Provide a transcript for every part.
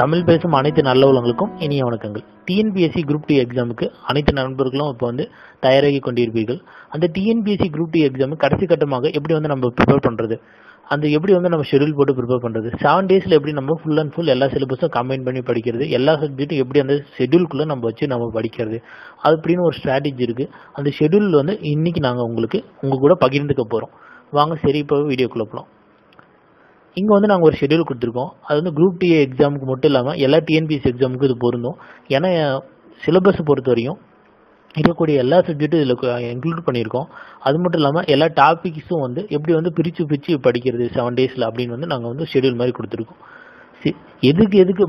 தமிழ் பேசும் அனைத்து நல்ல உள்ளங்களுக்கும் இனிய வணக்கங்கள். டிஎன்பிஎஸ்சி குரூப் டி எக்ஸாமுக்கு அனைத்து நண்பர்களும் இப்போ வந்து தயாராகி கொண்டிருப்பீர்கள். அந்த டிஎன்பிஎஸ்சி குரூப் டி எக்ஸாம் கடைசி கட்டமாக எப்படி வந்து நம்ம ப்ரிப்பேர் பண்ணுறது அந்த எப்படி வந்து நம்ம ஷெடியூல் போட்டு ப்ரிப்பேர் பண்ணுறது செவன் டேஸில் எப்படி நம்ம ஃபுல் அண்ட் ஃபுல் எல்லா சிலபஸும் கம்பைன் பண்ணி படிக்கிறது? எல்லா சப்ஜெக்ட்டும் எப்படி அந்த ஷெடியூல்குள்ளே நம்ம வச்சு நம்ம படிக்கிறது? அது அப்படின்னு ஒரு ஸ்ட்ராட்டஜி இருக்குது அந்த ஷெடியூல் வந்து இன்னைக்கு நாங்கள் உங்களுக்கு உங்கள் கூட பகிர்ந்துக்க போகிறோம் வாங்க சரி இப்போ வீடியோக்குள்ளே போகலாம் இங்கே வந்து நாங்கள் ஒரு ஷெடியூல் கொடுத்துருக்கோம். அது வந்து குரூப் டி எக்ஸாமுக்கு மட்டும் இல்லாமல் எல்லா டிஎன்பிஎஸ்சி எக்ஸாமுக்கும் இது பொருந்தும். ஏன்னா சிலபஸ் பொறுத்த வரையும் இருக்கக்கூடிய எல்லா சப்ஜெக்ட்டும் இதில் இன்க்ளூட் பண்ணியிருக்கோம். அது மட்டும் இல்லாமல் எல்லா டாபிக்ஸும் வந்து எப்படி வந்து பிரித்து பிரித்து படிக்கிறது செவன் டேஸில் அப்படின்னு வந்து நாங்கள் வந்து ஷெடியூல் மாதிரி கொடுத்துருக்கோம். சி எதுக்கு எதுக்கு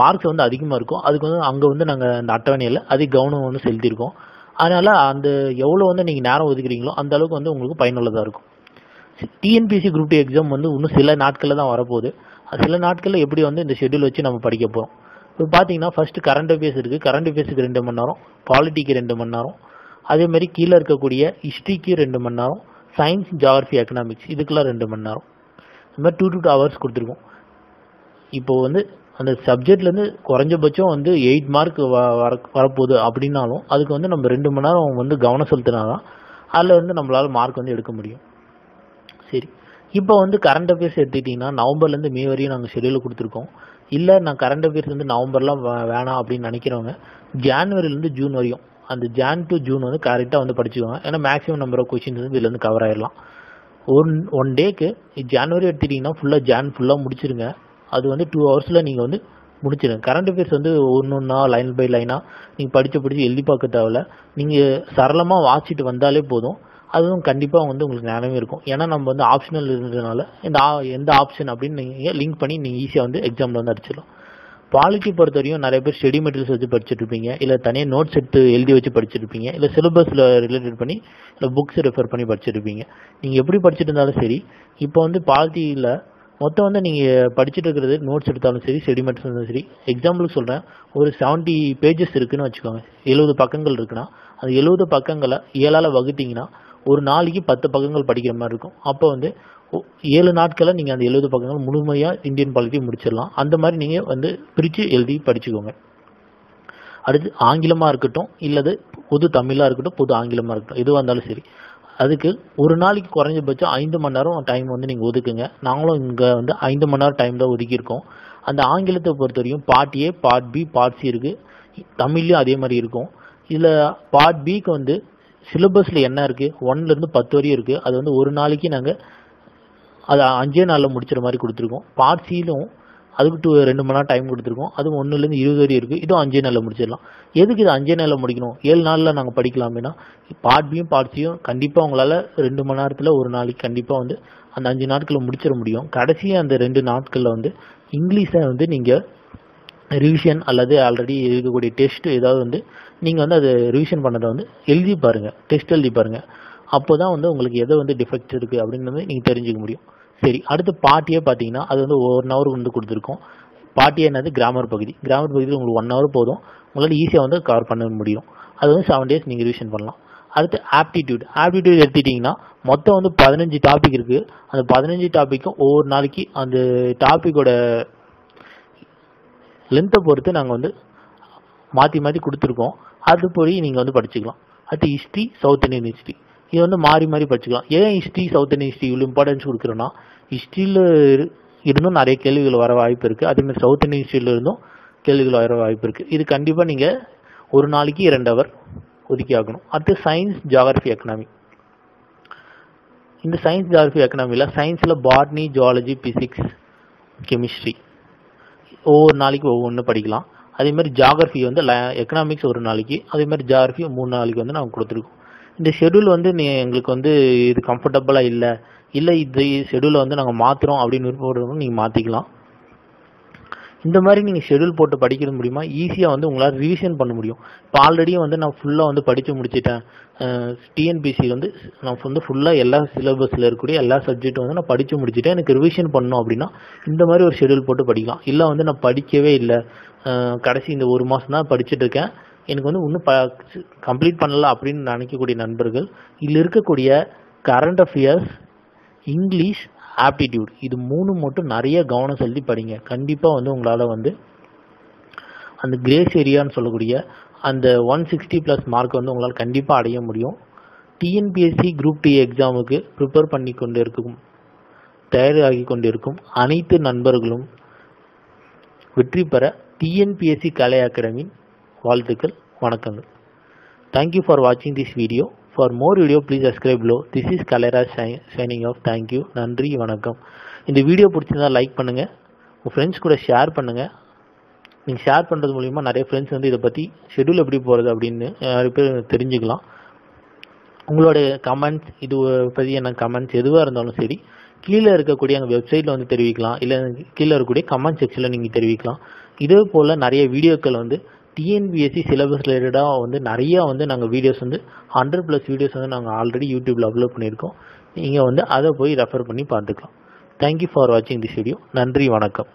மார்க்ஸ் வந்து அதிகமாக இருக்கும் அதுக்கு வந்து அங்கே வந்து நாங்கள் அந்த அட்டவணையில் அதிக கவனம் வந்து செலுத்தியிருக்கோம். அதனால் அந்த எவ்வளோ வந்து நீங்கள் நேரம் ஒதுக்குறீங்களோ அந்த அளவுக்கு வந்து உங்களுக்கு பயனுள்ளதாக இருக்கும். டிஎன்பிஎஸ்சி குரூப் டூ எக்ஸாம் வந்து இன்னும் சில நாட்களில் தான் வரப்போகுது. சில நாட்களில் எப்படி வந்து இந்த ஷெடியூல் வச்சு நம்ம படிக்க போகிறோம் இப்போ பார்த்தீங்கன்னா ஃபஸ்ட்டு கரண்ட் அஃபேர்ஸ் இருக்குது கரண்ட் அஃபேர்ஸுக்கு ரெண்டு மணி நேரம். பாலிட்டிக்கு ரெண்டு மணி நேரம். அதேமாதிரி கீழே இருக்கக்கூடிய ஹிஸ்ட்ரிக்கு ரெண்டு மணி நேரம். சயின்ஸ் ஜாகிரஃபி எக்கனாமிக்ஸ் இதுக்கெல்லாம் ரெண்டு மணி நேரம். இந்த மாதிரி டூ டூ ஹவர்ஸ் கொடுத்துருக்கோம். இப்போ வந்து அந்த சப்ஜெக்ட்லேருந்து குறைஞ்சபட்சம் வந்து எயிட் மார்க் வர வரப்போகுது அப்படின்னாலும் அதுக்கு வந்து நம்ம ரெண்டு மணி நேரம் வந்து கவனம் செலுத்தினா தான் அதில் வந்து நம்மளால் மார்க் வந்து எடுக்க முடியும். சரி. இப்போ வந்து கரண்ட் அஃபேர்ஸ் எடுத்துக்கிட்டிங்கன்னா நவம்பர்லேருந்து மே வரையும் நாங்கள் ஷெடியூல் கொடுத்துருக்கோம். இல்லை நான் கரண்ட் அஃபேர்ஸ் வந்து நவம்பர்லாம் வேணாம் அப்படின்னு நினைக்கிறவங்க ஜான்வரிலேருந்து ஜூன் வரையும் அந்த ஜான் டு ஜூன் வந்து கரெக்டாக வந்து படிச்சுக்கோங்க. ஏன்னா மேக்ஸிமம் நம்பர் ஆஃப் கொஷின்ஸ் வந்து இதுலேருந்து கவர் ஆயிடலாம் ஒன் ஒன் டேக்கு ஜான்வரி எடுத்துக்கிட்டிங்கன்னா ஃபுல்லாக ஜான் ஃபுல்லாக முடிச்சிருங்க. அது வந்து டூ ஹவர்ஸில் நீங்கள் வந்து முடிச்சிடுங்க கரண்ட் அஃபேர்ஸ் வந்து ஒன்று ஒன்றா லைன் பை லைனாக நீங்கள் படித்து படித்து எழுதி பார்க்க தேவையில்ல. நீங்கள் சரளமாக வாசிட்டு வந்தாலே போதும். அதுவும் கண்டிப்பாக வந்து உங்களுக்கு ஞானமே இருக்கும். ஏன்னா நம்ம வந்து ஆப்ஷனல் இருந்ததுனால இந்த எந்த ஆப்ஷன் அப்படின்னு நீங்கள் லிங்க் பண்ணி நீங்கள் ஈஸியாக வந்து எக்ஸாமில் வந்து அடிச்சிடலாம். பாலிட்டி பொறுத்த வரையும் நிறைய பேர் ஸ்டடி மெட்டீரியல்ஸ் வச்சு படிச்சுட்டு இருப்பீங்க. இல்லை தனியாக நோட்ஸ் எடுத்து எழுதி வச்சு படிச்சிருப்பீங்க இல்லை சிலபஸில் ரிலேட்டட் பண்ணி இல்லை புக்ஸ் ரெஃபர் பண்ணி படிச்சிருப்பீங்க நீங்கள் எப்படி படிச்சுட்டு இருந்தாலும் சரி இப்போ வந்து பாலிட்டியில் மொத்தம் வந்து நீங்கள் படிச்சுட்டு இருக்கிறது நோட்ஸ் எடுத்தாலும் சரி ஸ்டடி மெட்டீரியல்ஸ் இருந்தாலும் சரி எக்ஸாம்பிளுக்கு சொல்கிறேன் ஒரு செவன்ட்டி பேஜஸ் இருக்குதுன்னு வச்சுக்கோங்க. எழுபது பக்கங்கள் இருக்குன்னா அந்த எழுபது பக்கங்களை ஏழால் வகுத்தீங்கன்னா ஒரு நாளைக்கு பத்து பக்கங்கள் படிக்கிற மாதிரி இருக்கும். அப்போ வந்து ஏழு நாட்களில் நீங்கள் அந்த எழுபது பக்கங்கள் முழுமையாக இந்தியன் பாலிட்டி முடிச்சிடலாம். அந்த மாதிரி நீங்கள் வந்து பிரித்து எழுதி படிச்சுக்கோங்க. அடுத்து ஆங்கிலமாக இருக்கட்டும் இல்லது பொது தமிழாக இருக்கட்டும் பொது ஆங்கிலமாக இருக்கட்டும் எதுவாக இருந்தாலும் சரி. அதுக்கு ஒரு நாளைக்கு குறைஞ்சபட்சம் ஐந்து மணி நேரம் டைம் வந்து நீங்கள் ஒதுக்குங்க. நாங்களும் இங்கே வந்து ஐந்து மணி நேரம் டைம் தான் ஒதுக்கியிருக்கோம். அந்த ஆங்கிலத்தை பொறுத்த வரைக்கும் part A part B part C இருக்குது தமிழ்லையும் அதே மாதிரி இருக்கும். இதில் பார்ட் பிக்கு வந்து சிலபஸில் என்ன இருக்குது ஒன்லேருந்து பத்து வரையும் இருக்குது அது வந்து ஒரு நாளைக்கு நாங்கள் அதை அஞ்சே நாளில் முடிச்சுற மாதிரி கொடுத்துருக்கோம். பார்ட் சியிலும் அதுக்கு டூ ரெண்டு மணி நேரம் டைம் கொடுத்துருக்கோம். அதுவும் ஒன்றுலேருந்து இருபது வரையும் இருக்குது இதுவும் அஞ்சே நாளில் முடிச்சிடலாம். எதுக்கு இது அஞ்சே நாளில் முடிக்கணும்? ஏழு நாளில் நாங்கள் படிக்கலாமேன்னா பார்ட் பியும் பார்ட் சியும் கண்டிப்பாக உங்களால் ரெண்டு மணி நேரத்தில் ஒரு நாளைக்கு கண்டிப்பாக வந்து அந்த அஞ்சு நாட்களில் முடிச்சிட முடியும். கடைசியாக அந்த ரெண்டு நாட்களில் வந்து இங்கிலீஷை வந்து நீங்கள் ரிவிஷன் அல்லது ஆல்ரெடி இருக்கக்கூடிய டெஸ்ட் ஏதாவது வந்து நீங்கள் வந்து அதை ரிவிஷன் பண்ணதை வந்து எழுதி பாருங்கள் டெஸ்ட் எழுதி பாருங்கள் அப்போ தான் வந்து உங்களுக்கு எதை வந்து டிஃபெக்ட் இருக்குது அப்படின்றது நீங்கள் தெரிஞ்சுக்க முடியும். சரி அடுத்து பாட்டியே பார்த்தீங்கன்னா அது வந்து ஒன் ஹவர் வந்து கொடுத்துருக்கோம். பாட்டியே என்னது? கிராமர் பகுதி. கிராமர் பகுதியில் உங்களுக்கு ஒன் ஹவர் போதும். உங்களால் ஈஸியாக வந்து கவர் பண்ண முடியும். அது வந்து செவன் டேஸ் நீங்கள் ரிவிஷன் பண்ணலாம். அடுத்து ஆப்டிடியூட் ஆப்டிடியூட் எடுத்துட்டிங்கன்னா மொத்தம் வந்து பதினஞ்சு டாபிக் இருக்குது அந்த பதினஞ்சு டாப்பிக்கும் ஒவ்வொரு நாளைக்கு அந்த டாப்பிக்கோட லென்த்தை பொறுத்து நாங்கள் வந்து மாற்றி மாற்றி கொடுத்துருக்கோம். அது போய் நீங்கள் வந்து படிச்சுக்கலாம். அடுத்து ஹிஸ்ட்ரி சவுத் இந்தியன் ஹிஸ்ட்ரி இது வந்து மாறி மாறி படிச்சுக்கலாம். ஏன் ஹிஸ்ட்ரி சவுத் இந்தியன் ஹிஸ்ட்ரி இவ்வளோ இம்பார்ட்டன்ஸ் கொடுக்குறோன்னா ஹிஸ்ட்ரியில் இருந்தும் நிறைய கேள்விகள் வர வாய்ப்பு இருக்குது அதேமாதிரி சவுத் இந்தியன் ஹிஸ்ட்ரியில் இருந்தும் கேள்விகள் வர வாய்ப்பு இருக்குது இது கண்டிப்பாக நீங்கள் ஒரு நாளைக்கு இரண்டு ஹவர் ஒதுக்கி ஆகணும். அடுத்து சயின்ஸ் ஜாகிரஃபி எக்கனாமி இந்த சயின்ஸ் ஜாகிரஃபி எக்கனாமியில் சயின்ஸில் பாட்னி ஜுவாலஜி பிசிக்ஸ் கெமிஸ்ட்ரி ஒவ்வொரு நாளைக்கு ஒவ்வொன்று படிக்கலாம். அதே மாதிரி ஜாகிரஃபி வந்து எக்கனாமிக்ஸ் ஒரு நாளைக்கு அதே மாதிரி ஜாகிரஃபி மூணு நாளைக்கு வந்து நாங்கள் கொடுத்துருக்கோம். இந்த ஷெடியூல் வந்து நீ எங்களுக்கு வந்து இது கம்ஃபர்டபுளாக இல்லை இல்லை இது ஷெடியூலை வந்து நாங்கள் மாற்றுறோம் அப்படின்னு விருப்பப்படுறவங்க நீங்கள் மாற்றிக்கலாம் இந்த மாதிரி நீங்கள் ஷெடியூல் போட்டு படிக்கிறது முடியுமா ஈஸியாக வந்து உங்களால் ரிவிஷன் பண்ண முடியும். இப்போ ஆல்ரெடி வந்து நான் ஃபுல்லாக வந்து படித்து முடிச்சிட்டேன். டிஎன்பிசி வந்து நான் வந்து ஃபுல்லாக எல்லா சிலபஸில் இருக்கக்கூடிய எல்லா சப்ஜெக்ட்டும் வந்து நான் படித்து முடிச்சுட்டேன். எனக்கு ரிவிஷன் பண்ணணும் அப்படின்னா இந்த மாதிரி ஒரு ஷெடியூல் போட்டு படிக்கலாம். இல்லை வந்து நான் படிக்கவே இல்லை. கடைசி இந்த ஒரு மாதம் தான் படிச்சுட்டு இருக்கேன். எனக்கு வந்து இன்னும் ப கம்ப்ளீட் பண்ணல அப்படின்னு நினைக்கக்கூடிய நண்பர்கள் இதில் இருக்கக்கூடிய கரண்ட் அஃபேர்ஸ் இங்கிலீஷ் ஆப்டிடியூட் இது மூணு மட்டும் நிறைய கவனம் செலுத்தி படிங்க. கண்டிப்பாக வந்து உங்களால் வந்து அந்த கிரேஸ் ஏரியான்னு சொல்லக்கூடிய அந்த ஒன் சிக்ஸ்டி ப்ளஸ் மார்க் வந்து உங்களால் கண்டிப்பாக அடைய முடியும். டிஎன்பிஎஸ்சி குரூப் டி எக்ஸாமுக்கு ப்ரிப்பேர் பண்ணி கொண்டு இருக்கும் தயாராகி கொண்டிருக்கும் அனைத்து நண்பர்களும் வெற்றி பெற டிஎன்பிஎஸ்சி கலை அகாடமி வாழ்த்துக்கள் வணக்கங்கள். தேங்க்யூ ஃபார் வாட்சிங் this video for more video please subscribe low this is கலைரா ஷைனிங் ஆஃப் தேங்க்யூ நன்றி வணக்கம். இந்த வீடியோ பிடிச்சிருந்தா லைக் பண்ணுங்கள் உங்கள் ஃப்ரெண்ட்ஸ் கூட ஷேர் பண்ணுங்கள் நீங்கள் ஷேர் பண்ணுறது மூலிமா நிறைய ஃப்ரெண்ட்ஸ் வந்து இதை பற்றி ஷெடியூல் எப்படி போகிறது அப்படின்னு நிறைய பேர் தெரிஞ்சுக்கலாம். உங்களுடைய கமெண்ட்ஸ் இது பற்றியான கமெண்ட்ஸ் எதுவாக இருந்தாலும் சரி கீழே இருக்கக்கூடிய எங்கள் வெப்சைட்டில் வந்து தெரிவிக்கலாம். இல்லை கீழே இருக்கக்கூடிய கமெண்ட் செக்ஷனில் நீங்கள் தெரிவிக்கலாம். இதே போல் நிறைய வீடியோக்கள் வந்து டிஎன்பிஎஸ்சி சிலபஸ் ரிலேட்டடாக வந்து நிறையா வந்து நாங்கள் வீடியோஸ் வந்து ஹண்ட்ரட் ப்ளஸ் வீடியோஸ் வந்து நாங்கள் ஆல்ரெடி யூடியூப்பில் அப்லோட் பண்ணியிருக்கோம். நீங்கள் வந்து அதை போய் ரெஃபர் பண்ணி பார்த்துக்கலாம். தேங்க்யூ ஃபார் வாட்சிங் திஸ் வீடியோ நன்றி வணக்கம்.